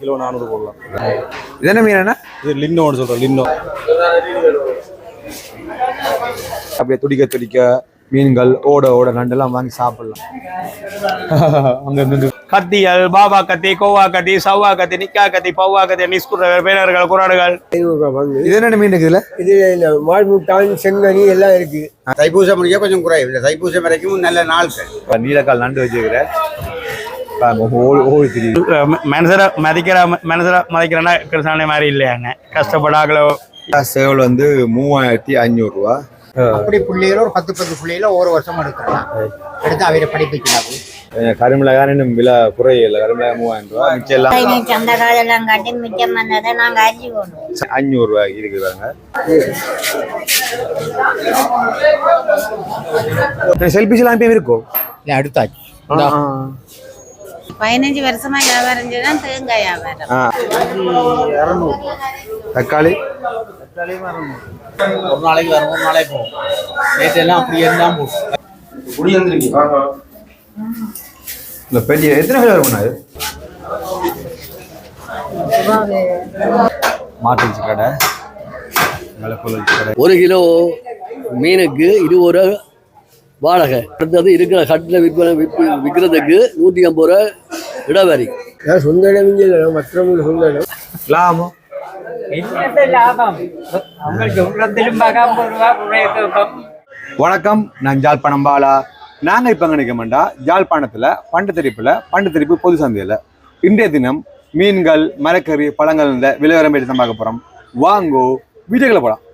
Kilo நானூறு போடலாம். இது என்ன மீன் என்ன? இது லின்னோன்னு சொல்கிறோம் லின்னோ. அப்படியே துடிக்க துடிக்க மீன்கள் ஓட ஓட நண்டெல்லாம் வாங்கி சாப்பிடலாம். அங்க கத்திகள் பாபா கத்தி கோவா கத்தி சவ்வா கத்தி நிக்கா கத்தி பவ்வா கத்தி நிஸ்குற பேனர்கள் குராடுகள். இது என்ன மீன் இருக்குதுல இது இந்த மால்முட்டான் செங்கனி எல்லாம் இருக்கு. தைப்பூசம் முடிய கொஞ்சம் குறையும். இந்த தைப்பூசம் வரைக்கும் நல்ல நாட்கள் நீலக்கால் நண்டு வச்சுக்கிறேன் மனசரை மதிக்கிற மனசரை மதிக்கிறேன்னா கிருஷ்ணானே மாதிரி இல்லையாண்ணே கஷ்டப்படாங்களோ சேவல் வந்து மூவாயிரத்தி அஞ்சூறு ரூபா. அப்படி பிள்ளைகள ஒரு பத்து பத்து பிள்ளைகள ஒரு வருஷம் எடுக்கலாம். எடுத்து அவையில படிப்பிக்கலாம். கருமிளகாய் இன்னும் விலை குறையில்லை கருமிளகாய் மூவாயிரம் ரூபா மிச்சம் எல்லாம் பதினஞ்சு அந்த காலெல்லாம் காட்டி மிச்சம் வந்ததை நாங்க அரிசி போடுவோம். அஞ்சூறு ரூபாய் இருக்குதாங்க செல்பிஸ் எல்லாம் இப்பயும் இருக்கும் அடுத்தாச்சு. பதினஞ்சு வருஷமா வியாபாரம் செய்யலாம் தேங்காய் வியாபாரம் ஆ. தக்காளி ஒரு நாளைக்கு வரும் ஒரு நாளைக்கு போகும் நேற்று எல்லாம் அப்படியே தான் போகும் இந்த பெரிய எத்தனை பேர் இருக்கும் அது மாட்டு கடை கடை ஒரு கிலோ மீனுக்கு இது ஒரு வாடகை. அடுத்தது இருக்கிற கட்டில் விற்பனை விற்ப விற்கிறதுக்கு நூற்றி ஐம்பது ரூபா இடவரி. சொந்த இடம் மற்றவங்க சொந்த இடம் லாபம். வணக்கம் நான் ஜாழ்ப்பாணம் பாலா நாங்கள் இப்போ எங்கே நிற்கமாண்டா ஜாழ்ப்பாணத்தில் பண்டுத்தரிப்பில் பண்டுத்தரிப்பு பொது சந்தையில். இன்றைய தினம் மீன்கள் மரக்கறி பழங்கள் இந்த விலைவரம் தான் பார்க்க போகிறோம் வாங்கோ வீடியோக்களை போகலாம்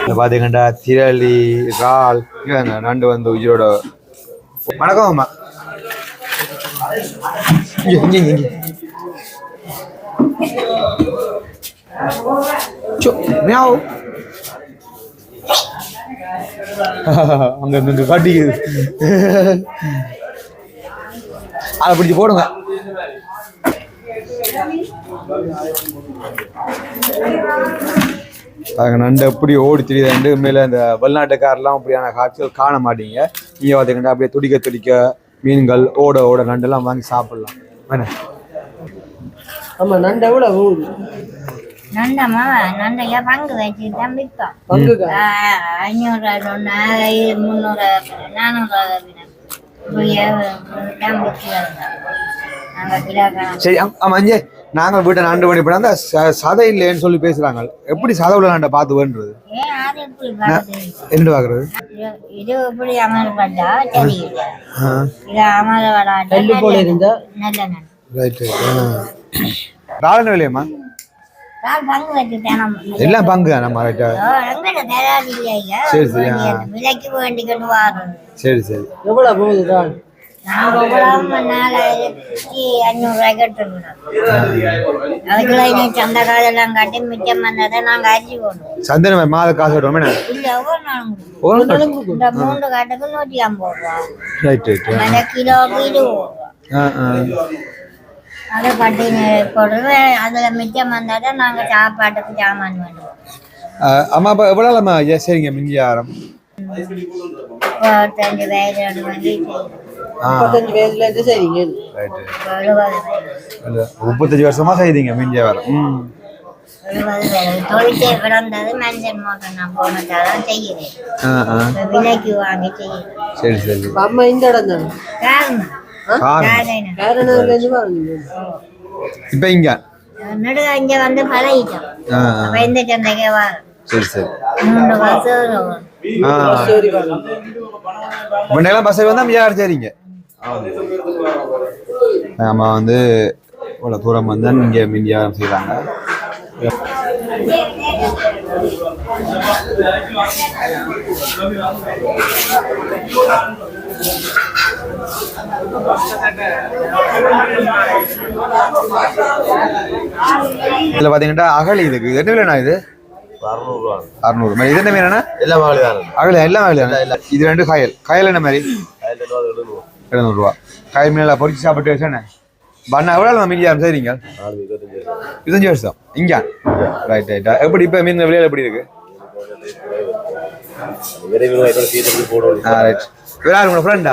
இங்க பாத்தீங்கன்னா திரளி அந்த நண்டு வந்து உயிரோட. வணக்கம் அம்மா. அங்க கட்டிக்குது. அதை பிடிச்சி போடுங்க. நண்டு எப்படி ஓடி திரியுது? மேல இந்த வெளிநாட்டுக்காரெல்லாம் அப்படியான காட்சிகள் காண மாட்டீங்க. இங்க பார்த்தீங்கன்னா அப்படியே துடிக்க துடிக்க மீன்கள் ஓட ஓட நண்டெல்லாம் வாங்கி சாப்பிடலாம். என்ன ஆமா நண்டு எவ்வளோ போகுது நண்டம்மா நண்டையா பங்கு வச்சு தான் விற்போம் ஐநூறு முந்நூறு நானூறு சரி ஆம்- அஞ்சே நாங்கள் வீட்டை நண்டு பண்ணி போனா சதை இல்லைன்னு சொல்லி பேசுறாங்க. எப்படி சதை உள்ள நண்டை பார்த்து வேண்டுறது? என்ன? பாக்குறது இது- எப்படி அமல்பட்டா தெரியுது ஆ இது போல இருந்தா? நல்ல ரைட்டு ராவண விலையம்மா? எல்லாம் பங்கு நம்ம சரி, சரி, சரி சரி. எவ்வளோ போகுது தான்? சந்தன மாத காசு இந்த மூன்று காட்டுக்கு நூற்றி ஐம்பது ரூபா. இருபது அதை பட்டி போடுறது அதுல மிச்சம் வந்ததை நாங்க சாப்பாட்டுக்கு சாமான் பண்ணுவோம் அம்மா அப்பா எவ்வளோ அம்மா ஐயா சரிங்க மிஞ்சாரம் முப்பத்தஞ்சு வயதோடு வந்து முப்பத்தஞ்சு வயசுல இருந்து சரிங்க. வயது. முப்பத்தஞ்சு வருஷமா செய்தீங்க மிஞ்சாரம் ம். எழுபது வயது. தொழிற்சை பிறந்தது மஞ்சள் மோட்டம் நான் போனதாதான் செய்கிறேன். ஆ ஆ. இப்ப விலைக்கு வாங்கி செய்கிறேன். சரி சரி. இப்ப அம்மா இந்த இடம் தானே? காரணம். இப்போ இங்க? நடுக இங்க வந்து பழகிட்டோம். ஆ ஆ. அப்ப இந்த சந்தைக்கு வர சரி சரி. மூன்று வருஷம் முன்னெல்லாம் பஸ் வந்தா மிஞ்சாரம் சரிங்க ஆமா வந்து இவ்வளோ தூரம் வந்து இங்கே மிஞ்சாரம் செய்கிறாங்க இதில் பார்த்தீங்கன்னா அகழி இதுக்கு. என்ன விலைண்ணா இது? அறுநூறு. மாதிரி இது என்ன மீனா எல்லாம் அகல. எல்லாம் அகல இது ரெண்டு காயல். காயல் என்ன மாதிரி? எழுநூறுவா. காயல் மீன் பொரிச்சு சாப்பிட்டு வச்சேண்ணே பண்ண எவ்வளோ மீன் சரிங்க இருபத்தஞ்சு வருஷம். இங்க? ரைட் ரைட்டா எப்படி இப்போ மீன் விலையில எப்படி இருக்கு? ஆ ரைட் வேற உங்களோட ஃப்ரெண்டா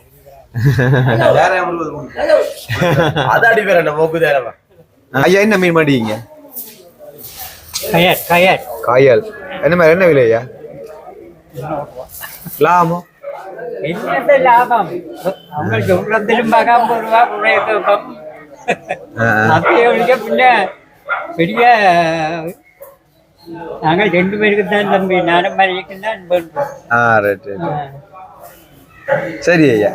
அதாடி பேர் என்ன மூக்கு தேரவா ஐயா என்ன மீன் மாட்டீங்க கயல் கயல் கயல் என்ன மாதிரி என்ன விலையா லாபமோ ഇന്നത്തെ ലാഭം നമ്മൾ ചൂടത്തിലും പകാൻ പോടുക പുഴയൊക്കെ ഇപ്പം അത്തയെ വിളിക്ക പിന്നെ വലിയ ഞങ്ങൾ രണ്ടുപേർക്ക് തന്നെ തമ്പി ഞാനും മരിക്കുന്ന சரி ஐயா.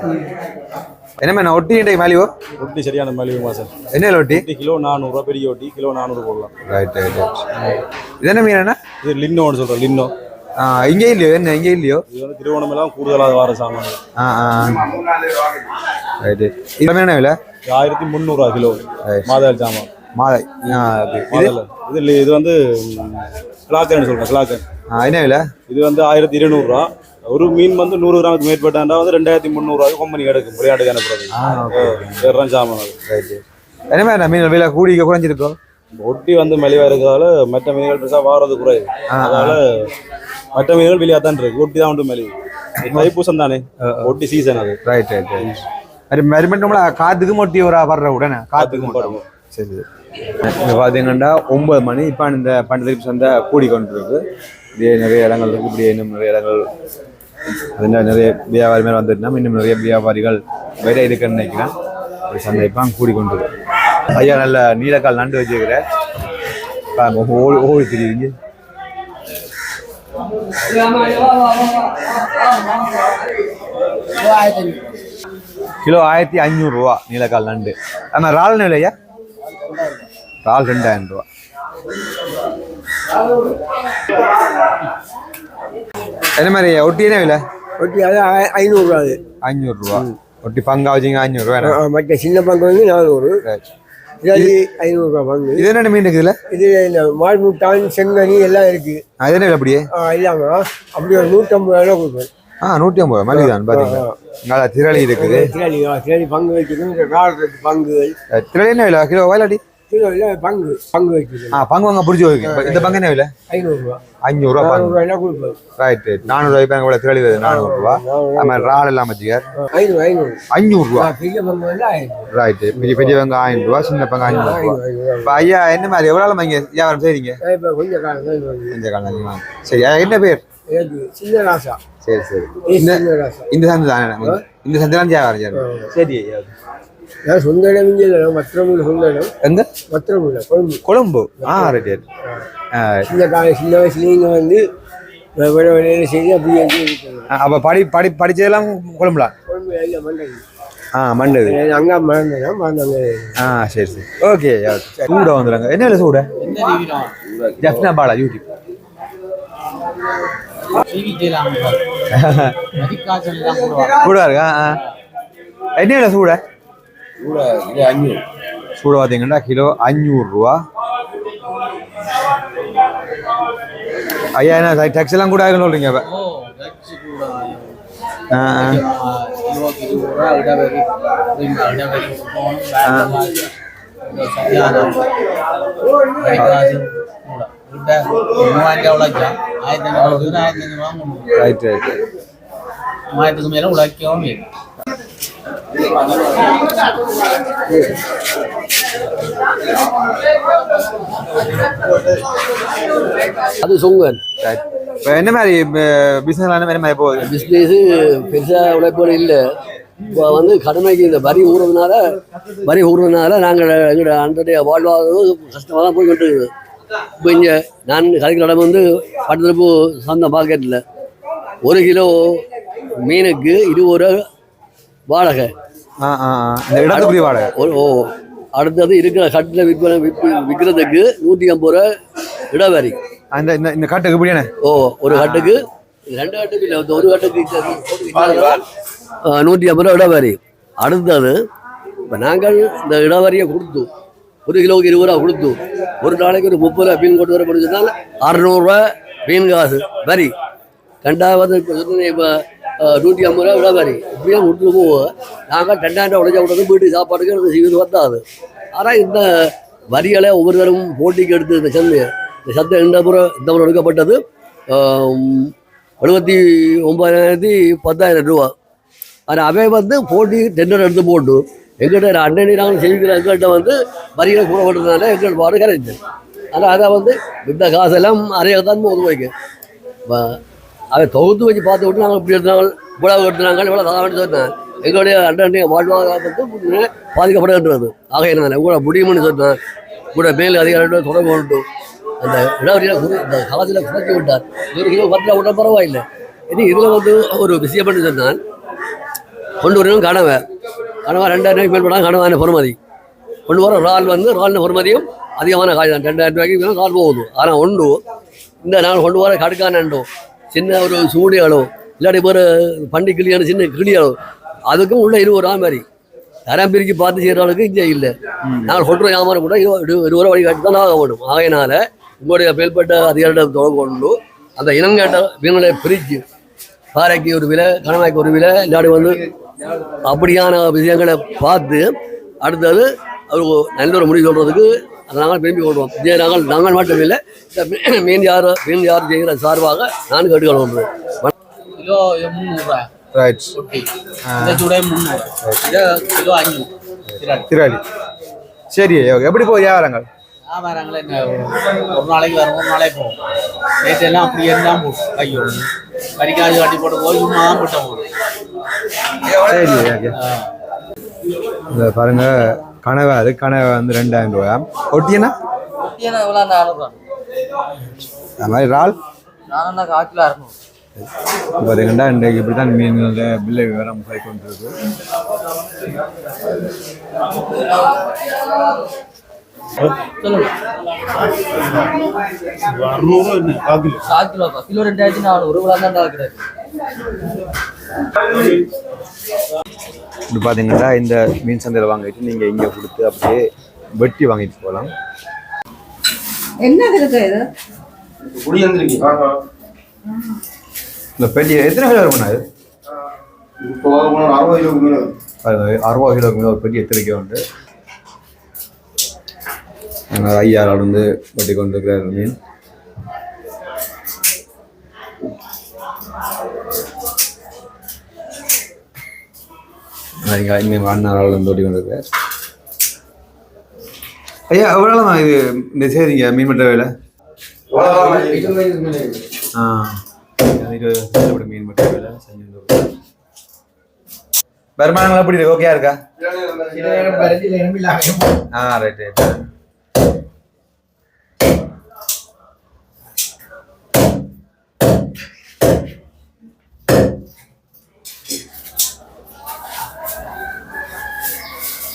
என்னம்மா நான் ஒட்டி இன்றைக்கு மேலேயோ? ரொட்டி சரியான மலிவுமா சார். என்ன ஒட்டி? ரொட்டி கிலோ நானூறுரூவா பெரிய ஒட்டி கிலோ நானூறு போடலாம். ரைட் ரைட் ரைட் இது என்ன மீன் என்ன இது லின்னோன்னு சொல்கிறோம் லின்னோ. இங்கே இல்லையோ என்ன இங்கே இல்லையோ? இது வந்து திருவோணமெல்லாம் கூடுதலாக வர சாமான். ஆ ஆ ரைட் இது என்ன விலை? ஆயிரத்தி முந்நூறுரூவா கிலோ. மாதாள் சாமான். okay. இது? இது வந்து கிளாக்கன்னு சொல்கிறேன் கிளாக்கன் என்ன விலை? இது வந்து ஆயிரத்தி இருநூறுவா ஒரு மீன் வந்து நூறு கிராமுக்கு மேற்பட்டாண்டா வந்து ரெண்டாயிரத்தி முந்நூறுவாய்க்கு கம்பெனி கிடைக்கும் விளையாட்டுக்கு அனுப்புறது. வேறு சாமான். அது என்ன மாதிரி மீன் விலை கூடி குறைஞ்சிருக்கோ? ஒட்டி வந்து மெலிவாக இருக்கிறதால மற்ற மீன்கள் பெருசாக வாரது குறையுது. அதனால மற்ற மீன்கள் வெளியாக தான் இருக்கு. ஒட்டி தான் வந்து மெலிவு. தைப்பூசம் தானே? ஒட்டி சீசன் அது. ரைட் ரைட் ரைட் அது மாதிரி மட்டும் காத்துக்கு மொட்டி ஒரு வர்ற உடனே காத்துக்கு மட்டும் சரி. இப்போ பார்த்தீங்கன்னா ஒன்பது மணி. இப்போ இந்த பண்டத்திற்கு சந்தை கூடி கொண்டு இருக்கு இப்படியே நிறைய இடங்கள் இருக்கு. இப்படியே இன்னும் நிறைய இடங்கள் அதுல நிறைய வியாபாரி மேலே வந்துட்டுனா இன்னும் நிறைய வியாபாரிகள் வேற இருக்குன்னு நினைக்கிறேன். ஒரு சந்தை கூடி கொண்டு ஐயா நல்ல நீலக்கால் நண்டு வச்சுக்கிறேன் ஓடி ஓடி தெரியுங்க கிலோ ஆயிரத்தி அஞ்சூறுரூவா நீலக்கால் நண்டு. ஆமாம் இறால் விலையா? இறால் ரெண்டாயிரம் ரூபா. என்ன மாதிரி ஒட்டி என்ன விலை? ஒட்டி அது ஐநூறுரூவா அது. அஞ்சூறுரூவா ஒட்டி பங்கா வச்சிங்க அஞ்சூறுரூவா மற்ற சின்ன பங்கு வந்து நானூறு. இது ஐநூறுரூவா பங்கு. இது என்ன மீன் இருக்குதுல இது இந்த மால்முட்டான் செங்கனி எல்லாம் இருக்கு. அது என்ன அப்படியே? ஆ, இல்லாம அப்படி ஒரு நூற்றம்பது ரூபா கொடுப்பேன் ஆ நூற்றி ஐம்பது மல்லிகை தான் பார்த்தீங்களா திரளி இருக்குது. திரளி திரளி பங்கு பங்குகள் அஹ், திரளி என்ன விலை? கிலோ வயலாடி பங்கு பங்கு ஆ பங்கு வாங்க பிடிச்சி வைக்க இந்த பங்கு என்ன விலை? ஐநூறுரூவா கொடுப்பேன் ரைட் ரைட் நானூறுரூவா இப்போ திரளி வருது நானூறுரூவா ஆமாம் இறால் எல்லாம் வச்சுக்கார். ஐநூறு ஐநூறு. ஆ, பெரிய பங்கு வந்து ரைட் பெரிய சின்ன பங்கு இப்போ ஐயா என்ன மாதிரி எவ்வளோ நாள் இங்கே வியாபாரம் கொஞ்சம் காலம் காலம் சரி என்ன பேர்? எனக்கு சின்ன ராசா சரி சரி. ஏ, இந்த சந்தை தானே இந்த சந்தை தான் வியாபாரம் சரி ஐயா. இங்கே இல்லை மத்திரமுள்ள சொந்த இடம் எங்க மத்திரமுள்ள கொழும்பு கொழும்பு ஆ ரைட் ரைட் ஆ, சின்ன கால சின்ன வயசுல இங்கே வந்து விட விளையாட செய்து அப்படியே வந்து இருக்கிறது. அப்போ படி படி படிச்சதெல்லாம் கொழும்புலாம் கொழும்பு இல்லை மண்டல் ஆ மண்டது அங்கே மறந்தாங்க ஆ சரி சரி ஓகே சூட வந்துடுங்க என்ன இல்லை சூட ஜப்னா பாலா யூடியூப் கூட இருக்கா ஆ என்ன இல்லை சூட சூட பார்த்தீங்கன்னா கிலோ அஞ்சூறுரூவா ஐயா என்ன டேக்ஸ் எல்லாம் கூட ஆகுன்னு சொல்றீங்க அப்ப ஆ ஆ. ரைட் ரைட் மூவாயிரத்துக்கு மேல உழைக்கவும் இல்லை அது சொங்கன். என்ன மாதிரி பிஸ்னஸ் என்ன மாதிரி போகுது? பிஸ்னஸு பெருசாக உழைப்போடு இல்லை. இப்போ வந்து கடமைக்கு இந்த வரி ஊறுறதுனால வரி ஊறுறதுனால நாங்கள் எங்களோட அன்றைய வாழ்வாதாரம் கஷ்டமாக தான் போய் கொண்டு இருக்குது. இப்போ இங்கே நான் கதைக்கிற இடம் வந்து பட்டத்திருப்பு சந்தை மார்க்கெட்டில் ஒரு கிலோ மீனுக்கு இருபது ரூபா வாடகை. இடத்துக்குரிய வாடகை. ஓ அடுத்தது இருக்கிற கட்டில் விற்பனை விற்பி விற்கிறதுக்கு நூற்றி ஐம்பது ரூபா இடவரி. அந்த இந்த இந்த காட்டுக்கு இப்படியானே ஓ ஒரு கட்டுக்கு ரெண்டு கட்டுக்கு இல்லை இந்த ஒரு கட்டுக்கு நூற்றி ஐம்பது ரூபா இடவரி. அடுத்தது இப்போ நாங்கள் இந்த இடவரியை கொடுத்து ஒரு கிலோவுக்கு இருபது ரூபா கொடுத்து ஒரு நாளைக்கு ஒரு முப்பது ரூபா மீன் கொண்டு வர முடிஞ்சதுனால அறநூறுரூவா மீன் காசு வரி. ரெண்டாவது இப்போ நூற்றி ஐம்பது ரூபா இடவரி இப்படியே விட்டு போவோம் நாங்கள் ரெண்டாயிரம் உடஞ்ச உடச்சா வீட்டு சாப்பாடுக்கு எனக்கு செய்வது வந்தாது ஆனால் இந்த வரிகளை ஒவ்வொருத்தரும் போட்டிக்கு எடுத்து இந்த சந்தை இந்த சந்தை இந்த முறை இந்த முறை எடுக்கப்பட்டது எழுபத்தி ஒம்பதாயிரத்தி பத்தாயிரம் ரூபா ஆனால் அவன் வந்து போட்டி டெண்டர் எடுத்து போட்டு எங்கிட்ட அண்ணனி நாங்கள் செய்கிற எங்கள்கிட்ட வந்து வரிகளை கூட போட்டதுனால எங்கள் பாடு கரைஞ்சு ஆனால் அதை வந்து இந்த காசெல்லாம் அறையாக தான் ஒதுவைக்கு அதை தொகுத்து வச்சு பார்த்து விட்டு நாங்கள் இப்படி எடுத்தாங்க இவ்வளவு எடுத்துனாங்க இவ்வளோ தான் சொன்னேன் எங்களுடைய அண்ணனுடைய வாழ்வாதாரத்துக்கு பாதிக்கப்படுகின்றது. ஆக ஆகையினால கூட முடியும்னு சொன்னேன் கூட மேல் அதிகாரிகள் தொடர்பு கொண்டு அந்த இடவரியில் இந்த காலத்தில் குறைச்சி விட்டார். ஒரு கிலோ பத்து ரூபா பரவாயில்லை. இனி இதில் வந்து ஒரு விஷயம் பண்ணி சொன்னால் கொண்டு வரணும் கனவை. கனவா ரெண்டாயிரம் மேல் போனால் கனவான பொறுமதி. கொண்டு வர ரால் வந்து இறாலின பொறுமதியும் அதிகமான காய் தான். ரெண்டாயிரம் ரூபாய்க்கு மேலே போகுது. ஆனால் ஒன்று இந்த நாள் கொண்டு வர கடுக்கானண்டோ சின்ன ஒரு சூடியாலோ இல்லாட்டி ஒரு பண்டி கிளியான சின்ன கிளியாலோ அதுக்கும் உள்ள இருபது ரூபா மாதிரி. தரம் பிரித்து பார்த்து செய்கிற அளவுக்கு இங்கே இல்லை. நாங்கள் சொல்கிற வியாபாரம் கூட இருபது இருபது ரூபா வழிகாட்டி தான் ஆக வேணும் ஆகையினால உங்களுடைய மேல்பட்ட அதிகாரிடம் தொடர்பு கொண்டு அந்த இனங்கேட்ட மீன்களை பிரித்து பாறைக்கு ஒரு விலை கணவாய்க்கு ஒரு விலை இல்லாட்டி வந்து அப்படியான விஷயங்களை பார்த்து அடுத்தது ஒரு நல்ல ஒரு முடிவு சொல்கிறதுக்கு நாங்கள் விரும்பி கொள்வோம். இதே நாங்கள் நாங்கள் மட்டும் இல்லை இந்த மீ- மீன் யார் மீன் யார் செய்கிற சார்பாக நான் கேட்டுக்கொள்வோம் கிலோ முந்நூறுரூவா ரைட் சூடே முந்நூறு. கிலோ அஞ்சூறு திராளி சரி ஓகே எப்படி போகுது வியாபாரங்கள்? வியாபாரங்களே என்ன? ஒரு நாளைக்கு வரும் ஒரு நாளைக்கு போகும். நேற்று எல்லாம் அப்படியே இருந்தால் போகும். ஐயோ. வரிக்காது காட்டி போட்டு போய் சும்மா தான் போட்ட போகுது சரி ஓகே கனவை அது கனவை வந்து ரெண்டாயிரம் ரூபாயா? ஒட்டியனா? அது மாதிரி இறால்? பார்த்தீங்கன்னா இன்றைக்கு இப்படி தான் மீன்களோட பில்லை விவரம் போய் கொண்டிருக்கு கால் ரெண்டாயிரத்தி நானூறு. இவ்வளோ தான் கிடையாது இப்படி பார்த்தீங்கன்னா இந்த மீன் சந்தையில் வாங்கிட்டு நீங்கள் இங்கே கொடுத்து அப்படியே வெட்டி வாங்கிட்டு போகலாம். என்ன இருக்கு இது இந்த பெரிய எத்தனை கிலோ இருக்கும் அது அறுபது கிலோக்கு மேலே பாருங்க, அறுபது கிலோக்கு மேலே ஒரு பெரிய எத்தனை உண்டு? ஐயா வந்து வெட்டி கொண்டு இருக்கிற மீன். இங்கே இங்கே அண்ணாரால் வந்து வெட்டி கொண்டு இருக்கிறார் ஐயா எவ்வளோ தான் இது இந்த செய்திங்க மீன் மட்ட வேலை? ஆ இப்படி மீன் மட்ட வேலை செஞ்சு வருமானங்கள் எப்படி இருக்கு? ஓகேயா இருக்கா ஆ ரைட் ரைட்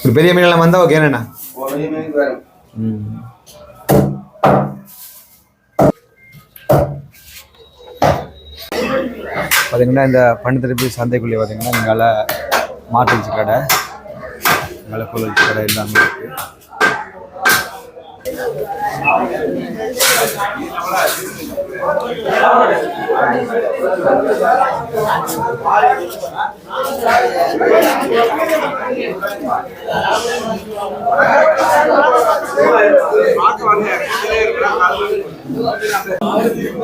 ஒரு பெரிய மீனெல்லாம் வந்தா ஓகே என்னண்ணா? பார்த்தீங்கன்னா இந்த பண்டத்திருப்பி சந்தைக்குள்ளே பார்த்தீங்கன்னா இங்கால மாட்டு வச்சு கடை. இங்கால புல் வச்சு கடை எல்லாமே இருக்கு.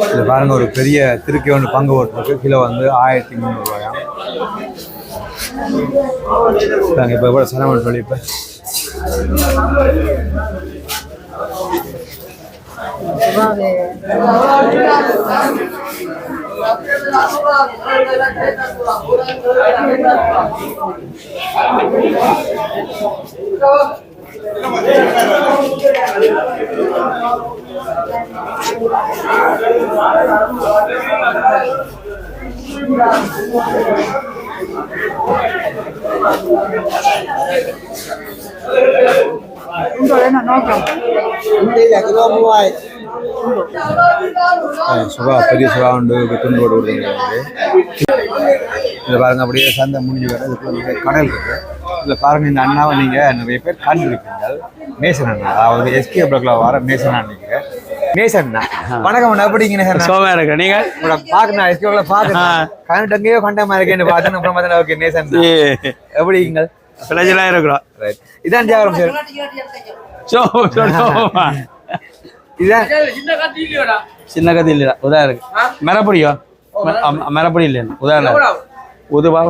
இது பாருங்க ஒரு பெரிய திருக்கி ஒன்று பங்கு போட்டிருக்கு. கிலோ வந்து ஆயிரத்தி முந்நூறுபாயா நாங்கள் இப்போ கூட செலவு சொல்லி இப்போ Chúng tôi đây là no cầm. Đi là cái lô mua சுகா பெரிய சுகா உண்டு துண்டு போட்டு கொடுத்தீங்க இதில் பாருங்க அப்படியே சந்தை முடிஞ்சு வர இதுக்குள்ள கடல் இருக்கு. இதில் பாருங்க இந்த அண்ணாவை நீங்க நிறைய பேர் கண்டிருப்பீங்க மேசன் அண்ணா அதாவது எஸ்கே பிளாக்ல வர மேசன் அண்ணா மேசன் அண்ணா வணக்கம் அண்ணா எப்படிங்க? சோமா இருக்கு நீங்க உங்களை பார்க்கணும் எஸ்கே பிளாக்ல பார்க்கணும். கண்டு எங்கேயோ கண்டமா இருக்கேன்னு பார்த்தேன் அப்புறம் பார்த்தா ஓகே அண்ணா. எப்படிங்க பிள்ளைலாம் இருக்கிறோம். ரைட் இதான் ஜாகரம் சார். சோ சின்ன கதை இல்லையா உதா இருக்கு. மிரப்படியோ? மிரப்படி. இல்லையா. உதாரணம் உதுவா?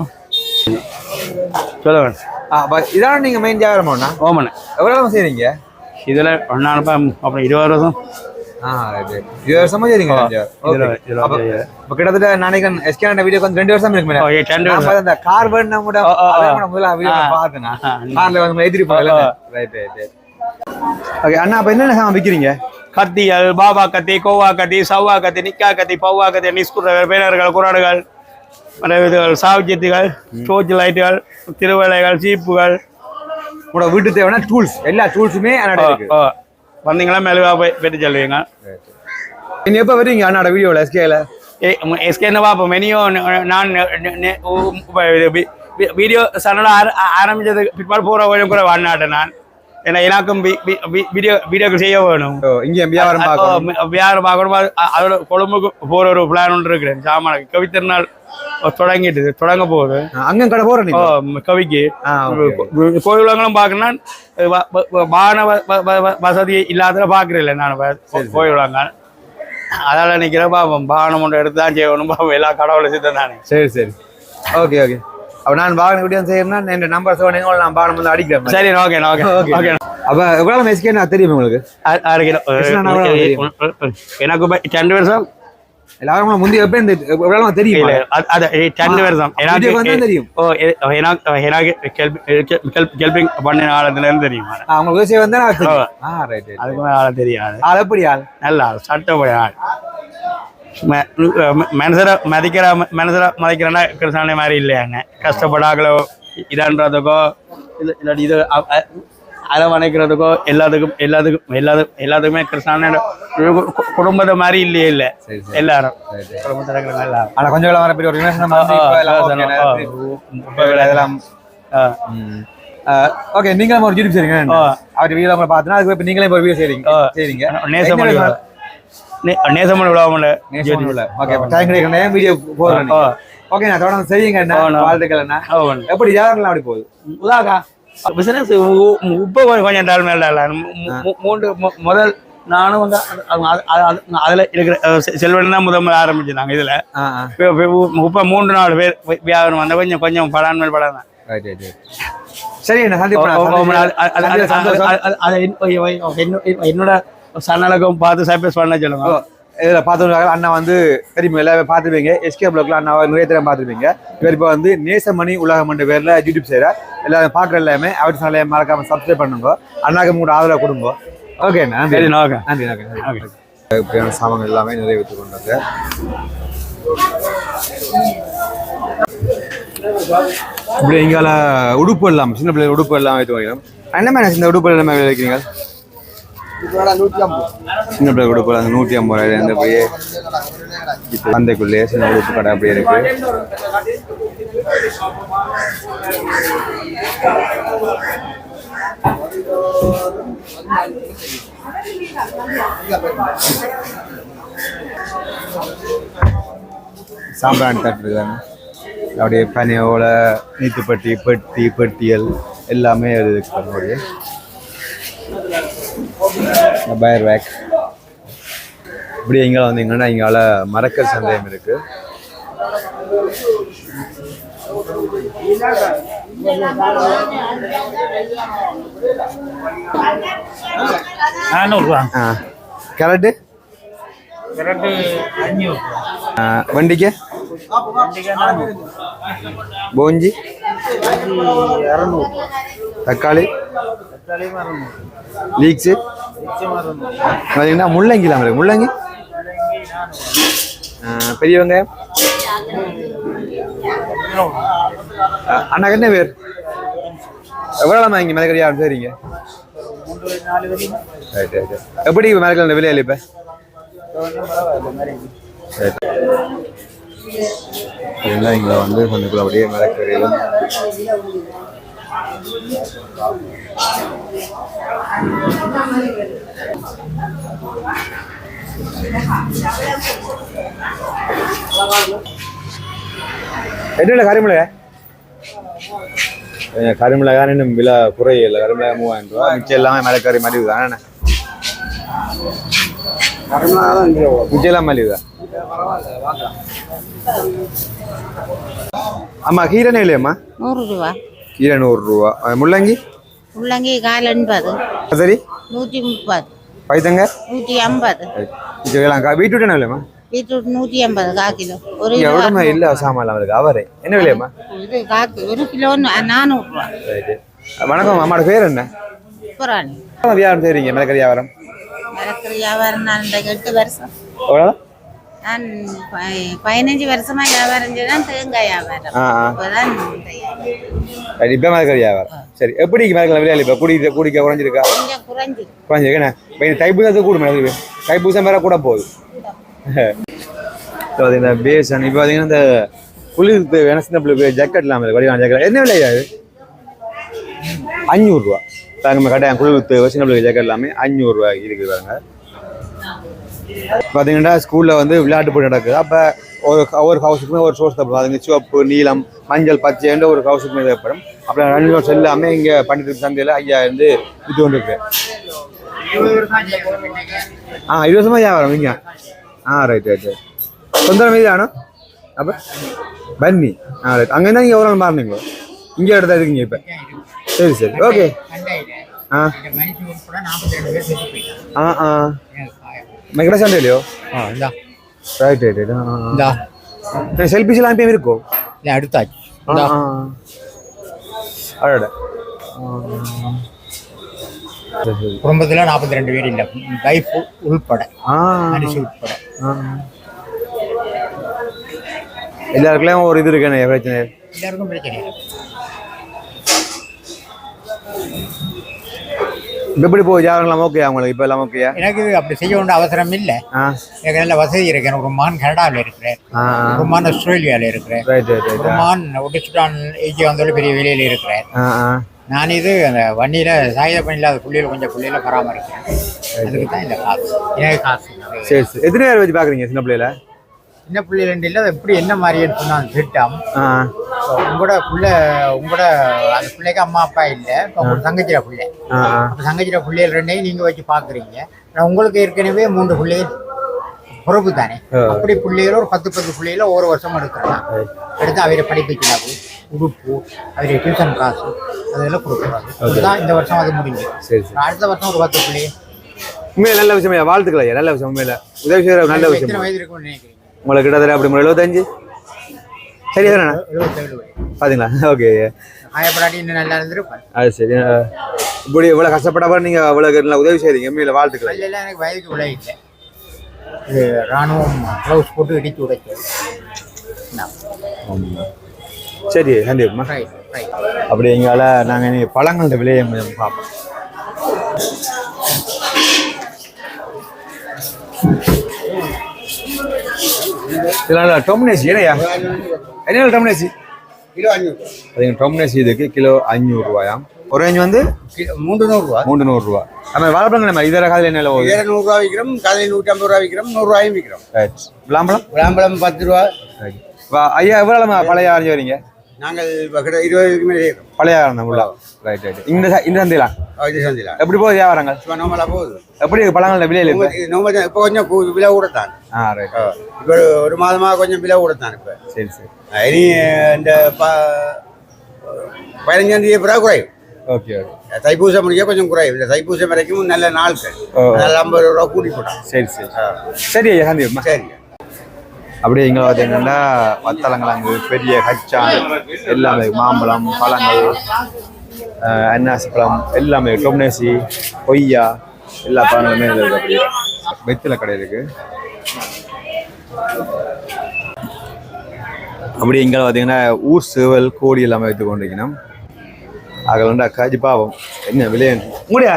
சொல்ல வேணும் ஆ, இதான் நீங்க மெயின் ஜாகரமாண்ணா ஓமனு. எவ்வளவு செய்றீங்க? இதில் ஒன்றானப்ப அப்புறம் இருபது வருஷம். இருபது வருஷமா சரிங்க இப்ப கிட்டத்தட்ட நாளைக்கு எஸ்கே வீடியோ வந்து ரெண்டு வருஷம் இருக்கு. அந்த கார்பன் கூட முதல்ல வீடியோ. பார்த்தேன். கார்ல வந்து எதிரி போகல ஓ, ஓ. ரைட் ரைட் ரைட் ஓகே அண்ணா அப்ப என்னென்ன சாமான் விக்கிறீங்க? கத்திகள் பாபா கத்தி கோவா கத்தி சவ்வா கத்தி நிக்கா கத்தி பவ்வா கத்தி நிஸ்குறவர் பேனர்கள் குராடுகள் மற்ற இதுகள் சாவிச்சத்துகள் டோர்ச் லைட்டுகள் திருவலைகள் சீப்புகள். உங்களோட வீட்டு தேவையான டூல்ஸ் எல்லா டூல்ஸுமே. வந்தீங்களா மெழுவா போய் பெற்று செல்வீங்க நீங்க எப்ப வருவீங்க அண்ணாட வீடியோல எஸ்கேல எஸ்கேன்னு பார்ப்போம். மெனியோ நான் வீடியோ சேனல் ஆரம்பிச்சதுக்கு பிற்பாடு போகிற கொஞ்சம் கூட வாடினாட்டேன் நான். ஏன்னா எனக்கும் வீடியோ வீடியோக்கள் செய்ய வேணும் இங்க வியாபாரம் பார்க்கணும் வியாபாரம் பார்க்கணும் அது- அதோட கொழும்புக்கு போற ஒரு பிளான் ஒன்று இருக்கிறேன் சாமானுக்கு கவித்திருநாள் தொடங்கிட்டு தொடங்க போகுது அங்க கடை போற ஓ, நீங்க ம், கவிக்கு. கோயிலுங்களும் வ- வாகன வசதி இல்லாத பார்க்குறேன் நான் கோயிலுங்க அதால நிற்கிறேன் பாப்போம் வாகனம் ஒன்று எடுத்து தான் செய்யணும் பாப்போம் எல்லா கடவுளை சித்தம் தானே சரி சரி ஓகே ஓகே அப்ப நான் வாகன வீடியோ செய்யணும்னா என் நம்பர் சொன்னீங்க நான் வாகனம் வந்து அடிக்கிறேன் சரி ஓகே ஓகே. ஓகே அப்ப எவ்வளவு எஸ்கே நான் தெரியும்? உங்களுக்கு? எனக்கு ரெண்டு வருஷம் எல்லாரும் முந்தைய எப்ப இந்த எவ்வளவு தெரியும்? அது- ரெண்டு வருஷம் வந்து எனக்கு தெரியும். ஓ எனக்கு எனக்கு ஹெல்பிங் பண்ணின காலத்துல இருந்து தெரியும். உங்களுக்கு விஷயம் வந்தா நான் தெரியும். ஆ ரைட் அதுக்கு ஆள தெரியாது. ஆள் எப்படி ஆள்? நல்ல ஆள் சட்டப்படி ஆள். ம- ம- மனுஷரை மதிக்கிற மனுஷரை மதிக்கிறேன்னா கிருஷ்ணனை மாதிரி இல்லையாங்க. கஷ்டப்படாங்களோ இதான்றதுக்கோ இது இல்லாட்டி இது அ- அ- அதை வணைக்கிறதுக்கோ எல்லாத்துக்கும் எல்லாத்துக்கும் எல்லாத்துக்கும் எல்லாத்துக்குமே கிருஷ்ணனோட குடும்பத்தை மாதிரி இல்லையே இல்லை. எல்லாரும். குடும்பத்தில் இருக்கிற எல்லாரும் ஆனா கொஞ்சம் வர பெரிய ஒரு விமர்சனம் ஓகே நீங்களும் ஒரு யூடியூப் செய்றீங்க ஆ. அவர் வீடியோ நம்ம பார்த்தா அதுக்கு இப்ப நீங்களே ஒரு வீடியோ செய்றீங்க ஆ. செய்றீங்க நேசமணி என்ன விழா. நே- நேசமணி விழாவில் நேசம் உள்ள ஓகே வீடியோ நான் தொடர்ந்து செய்யுங்க அண்ணா. ஆ, நான். வாழ்த்துக்கள் அண்ணா எப்படி அப்படி போகுது உதாக்கா பிசினஸ் இப்போ கொஞ்சம் டால் மேல டால் மூன்று முதல் நானும் வந்து அதுல இருக்கிற செல்வன் தான் முதல் முதல்ல ஆரம்பிச்சாங்க இதுல ஆ ஆ இப்ப- இப்ப இப்ப மூன்று நாலு பேர் வியாபாரம் வந்த கொஞ்சம் கொஞ்சம் படான் மேல் படான் தான். சரி என்ன- என்னோட சேனலுக்கும் பார்த்து சர்ப்ரைஸ் பண்ண சொல்லுங்க. இதில் பார்த்துருக்காங்க அண்ணா வந்து தெரியுமா எல்லாமே பார்த்துருப்பீங்க. எஸ்கே பிளாக்ல அண்ணா நிறைய தரம் பார்த்துருப்பீங்க. இவர் இப்போ வந்து நேசமணி உலகம் என்ற பேரில் யூடியூப் செய்கிற எல்லாரும் பார்க்குற எல்லாமே அவர் சேனலை மறக்காம சப்ஸ்கிரைப் பண்ணுங்க. அண்ணாக்கு உங்களோட ஆதரவு கொடுங்க. ஓகே நன்றி. சரி நோக்க நன்றி சாமான்கள் எல்லாமே நிறைவேற்றி கொண்டாங்க. இப்படி இங்கால உடுப்பு எல்லாம் சின்ன பிள்ளை உடுப்பு எல்லாம் வைத்து வைக்கிறோம் என்ன மேடம் இந்த உடுப்பு எல்லாமே வைக்கிறீங்க. சின்ன பிள்ளை உடுப்பு அந்த நூற்றி ஐம்பது ரூபாயிலேருந்து அப்படியே இப்போ சின்ன உடுப்பு கடை அப்படியே இருக்கு. சாம்பிராணி தட்டுருக்காங்க அப்படியே பனியோட நீத்துப்பட்டி பெட்டி பெட்டியல் எல்லாமே அது இருக்கு அப்படியே. பயர் வேக் இப்படி எங்கே வந்தீங்கன்னா இங்கால மரக்கல் சந்தேகம் இருக்கு. நானூறுரூவா ஆ. கேரட்டு? வெண்டிக்காய் போஞ்சி? தக்காளி? லீக்ஸு பார்த்தீங்கன்னா முள்ளங்கி இருக்கு. முள்ளங்கி? ஆ, பெரிய வெங்காயம் ஆ, அண்ணா என்ன பேர் எவ்வளோ இங்கே மிளகறி யாரும் சரிங்க ரைட் ரைட் எப்படி மிளகறி விலையில இப்போ? இங்கே வந்து சந்தைக்குள்ள அப்படியே மரக்கறியும் என்ன கரிமிளகா? கரிமிளகா இன்னும் விலை குறையில. கரிமிளகா மூவாயிரம் ரூபா. மிச்சம் எல்லாமே மலைக்கறி மலிவு தானே மிச்சம் எல்லாம் மலிவு தான் அம்மா கீரை இல்லையம்மா நூறு ரூபா. கீரை நூறு ரூபா. அஹ் முள்ளங்கி? முள்ளங்கி கால் எண்பது. சரி நூற்றி முப்பது. பைத்தங்க? நூற்றி ஐம்பது. இதெல்லாம் பீட்ரூட் என்ன விலையம்மா பீட்ரூட் நூற்றி ஐம்பது கா கிலோ. ஒரு எவ்வளோமா இல்லை சாமான் அவருக்கு அவரே. என்ன விலையம்மா இது கா ஒரு கிலோ நானூறுரூவா வணக்கம் அம்மாவோட பேர் என்ன? புறாணி வியாபாரம் செய்றீங்க மிளகறி வியாபாரம்? மரக்கறி வியாபாரம் நான் இந்த எட்டு வருஷம். எவ்வளோ நான் பதினஞ்சு வருஷமா வியாபாரம் செய்தான் தேங்காய் வியாபாரம். இப்போதான் இப்போ வியாபாரம் சரி எப்படி மிளகறி விலையா இப்போ குடி குடிக்க குறைஞ்சிருக்கா? குறைஞ்சிருக்கு என்ன? இப்போ இந்த தைப்பூசத்துக்கு கூட மிளகு தைப்பூசம் வேற கூட போகுது. இப்போ பார்த்தீங்கன்னா பேசன் இப்போ பார்த்தீங்கன்னா இந்த குளிர் தேவையான சின்ன பிள்ளைக்கு ஜாக்கெட் இல்லாமல் வடிவான ஜாக்கெட் என்ன விலையா இது? அஞ்சூறுரூவா நம்ம கட்டாயம் குளிர் தேவை சின்ன பிள்ளைக்கு ஜாக்கெட் எல்லாமே அஞ்சூறுரூவா இருக்குது பாருங்க. பார்த்தீங்கன்னா ஸ்கூலில் வந்து விளையாட்டு போட்டி நடக்குது. அப்போ ஒரு ஒவ்வொரு ஹவுஸுக்குமே ஒரு சோர்ஸ் தேவைப்படும் அதுங்க சிவப்பு நீலம் மஞ்சள் பச்சைன்ற ஒரு ஹவுஸுக்குமே தேவைப்படும் அப்புறம் ரெண்டு வருஷம் எல்லாமே இங்கே பண்டிகை சந்தையில் ஐயா வந்து இது கொண்டு இருக்கு ஆ இருபது வருஷமா வியாபாரம் இங்கே. ஆ ரைட் ரைட் ரைட் சொந்த மீதானோ அப்போ பன்னி. ஆ ரைட் அங்கேருந்து இங்கே எவ்வளோ நாள் மாறினீங்களோ? இங்கே எடுத்தா இருக்கீங்க இப்போ? சரி சரி. ஓகே. ஆ. ஆ ஆ. மெகட சந்தையிலையோ? ரைட் ரைட் ரைட் செல்ஃபிஸ் எல்லாம் இப்பயும் இருக்கோ அடுத்தாச்சு ஆ ஆ அடட குடும்பத்தில் நாற்பத்தி ரெண்டு பேர் இல்லை வைஃப் உள்பட அரிசி உட்பட ஆ. எல்லாருக்குள்ளேயும் ஒரு இது இருக்கேனே பிரச்சனை எல்லாருக்கும் பிரச்சனை எப்படி போகுது? யாரெல்லாம் ஓகே அவங்களுக்கு இப்போ எல்லாம் ஓகேயா எனக்கு அப்படி செய்ய வேண்டிய அவசரம் இல்லை. எனக்கு நல்ல வசதி இருக்கு. எனக்கு ஒரு மகன் கனடாவில் இருக்கிறேன் ஒரு மகன் ஆஸ்திரேலியாவில் இருக்கிறேன் ஒரு மகன் ஒடிச்சுட்டான் ஏஜி வந்தாலும் பெரிய வேலையில் இருக்கிறேன் நான் இது அந்த வண்டியில் சாயுத பணியில்லாத புள்ளியில் கொஞ்சம் புள்ளியில் பராமரிக்கிறேன். அதுக்கு தான் இந்த காசு. எனக்கு காசு சரி சரி. எத்தனை பேர் வச்சு பார்க்குறீங்க சின்ன பிள்ளையில? சின்ன பிள்ளைகள் இல்லை. எப்படி என்ன மாதிரின்னு சொன்னாங்க திட்டம். ஆ உங்களோட பிள்ளை உங்களோட அந்த பிள்ளைக்கு அம்மா அப்பா இல்லை. இப்போ உங்களோட தங்கச்சிர பிள்ளை. அப்போ தங்கச்சிர பிள்ளைகள் ரெண்டையும் நீங்கள் வச்சு பார்க்குறீங்க ஆனால் உங்களுக்கு ஏற்கனவே மூன்று பிள்ளைகள் பிறப்பு தானே. அப்படி பிள்ளைகள ஒரு பத்து பத்து பிள்ளைகள ஒரு வருஷம் எடுக்கலாம். எடுத்து அவரை படிப்பு செலவு உடுப்பு அவரை டியூஷன் காசு அதெல்லாம் கொடுக்குறாங்க அதுதான் இந்த வருஷம் அது முடிஞ்சு. அடுத்த வருஷம் ஒரு பத்து பிள்ளைங்க உண்மையில நல்ல விஷயம் ஐயா நல்ல விஷயம் உண்மையில. உதவி செய்கிற நல்ல விஷயம். வயது இருக்கும்னு நினைக்கிறீங்க? உங்களுக்கு கிட்டத்தட்ட அப்படி எழுபத்தஞ்சு. சரி தானே வயது பார்த்தீங்களா ஓகே அது சரி. இப்படி இவ்வளோ கஷ்டப்பட்டப்ப நீங்கள் அவ்வளோ நல்லா உதவி செய்கிறீங்க உண்மையில வாழ்த்துக்கள். எனக்கு இல்லை. இது ராணுவம் க்ளவுஸ் போட்டு இடித்து உடைச்சது சரி சந்தீப்மா அப்படி எங்களால் நாங்கள் இன்னைக்கு பழங்களோட விலையை கொஞ்சம் பார்ப்போம். இதெல்லாம் டொமினேசி என்னையா என்ன டொமினேசி கிலோ அஞ்சூறு அதுங்க டொமினேசி இதுக்கு கிலோ அஞ்சூறுரூவாயாம் ஒரேஞ்ச் வந்து மூன்று நூறுரூவா மூன்று நூறுரூவா நம்ம வாழைப்பழங்கள் நம்ம இதர காலையில் என்ன வேற நூறுரூவா விற்கிறோம் காலையில் நூற்றி ஐம்பது ரூபா விற்கிறோம் நூறுரூவாயும் விற்கிறோம் விளாம்பழம் விளாம்பழம் பத்து ரூபா ஐயா எவ்வளோ பழைய அரைஞ்சி வரீங்க நாங்கள் இருபதுக்கு மேலே இருக்கிறோம் பழைய ஆரம்பம் உள்ள ரைட் ரைட் இந்த இந்த இது சந்தில எப்படி போகுது வியாபாரங்கள்? சும்மா நோமலாக போகுது. எப்படி இருக்கு பழங்களோட விலையில் இப்போ? நோம இப்போ கொஞ்சம் விலை கூடத்தான். ஆ ரைட் இப்போ ஒரு மாதமாக கொஞ்சம் விலை கூடத்தான் இப்போ. சரி சரி. இனி இந்த பதினஞ்சாம் தேதி பிறகு குறையும். Okay okay. தைப்பூசம் முடிக்க கொஞ்சம் குறையும். இந்த தைப்பூசம் வரைக்கும் நல்ல நாட்கள் ஓ. நல்ல ஐம்பது ரூபா கூட்டி போட்டோம் சரி சரி. சரி ஐயா சரி. அப்படியே இங்கே பார்த்தீங்கன்னா வத்தலங்கிழங்கு பெரிய கச்சான் எல்லாமே மாம்பழம் பழங்கள் அன்னாசி பழம் எல்லாமே டொம்னேசி கொய்யா எல்லா பழங்களுமே இதில் இருக்குது அப்படியே வெத்தில கடை இருக்குது அப்படி இங்கே பார்த்தீங்கன்னா ஊர் சேவல் கோழி எல்லாமே வைத்து கொண்டிருக்கணும். அதில் வந்து அக்காஜி பாவம். என்ன விலையன் முடியா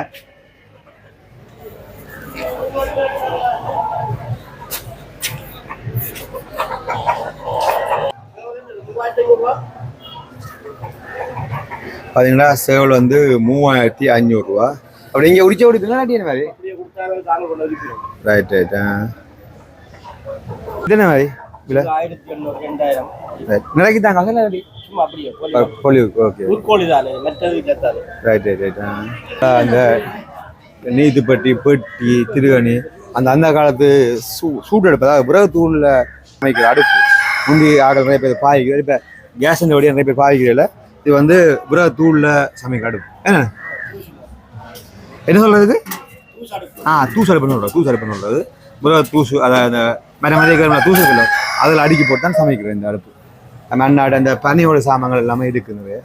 பார்த்தீங்களா சேவல் வந்து மூவாயிரத்தி அஞ்சூறுரூவா அப்படி இங்கே உடிச்ச உடிப்பீங்களா என்ன மாதிரி? ரைட் ரைட் ஆ. இது என்ன மாதிரி ரெண்டாயிரம் நிலைக்கு தாங்க? ஓகே ரைட் ரைட் ரைட் அந்த நீதிப்பட்டி பெட்டி திருகணி அந்த அந்த காலத்து சூ சூடடுப்பு அதாவது விறகு தூணில் சமைக்கிற அடுப்பு. முந்தி ஆகல் நிறைய பேர் பாய்க்கிற இப்போ கேஸ் வழியாக நிறைய பேர் பாய்க்கிறதில்ல இது வந்து விறகு தூளில் சமைக்க அடுப்பு என்ன? என்ன சொல்றதுக்கு ஆ தூசு அடுப்புன்னு சொல்கிறது தூசு அடுப்புன்னு சொல்கிறது விறகு தூசு அதாவது அந்த மர மதிய தூசு இல்லை அதில் அடுக்கி போட்டு தான் சமைக்கிறோம் இந்த அடுப்பு. மண்ணாடு அந்த பனியோட சாமான்கள் எல்லாமே இருக்குது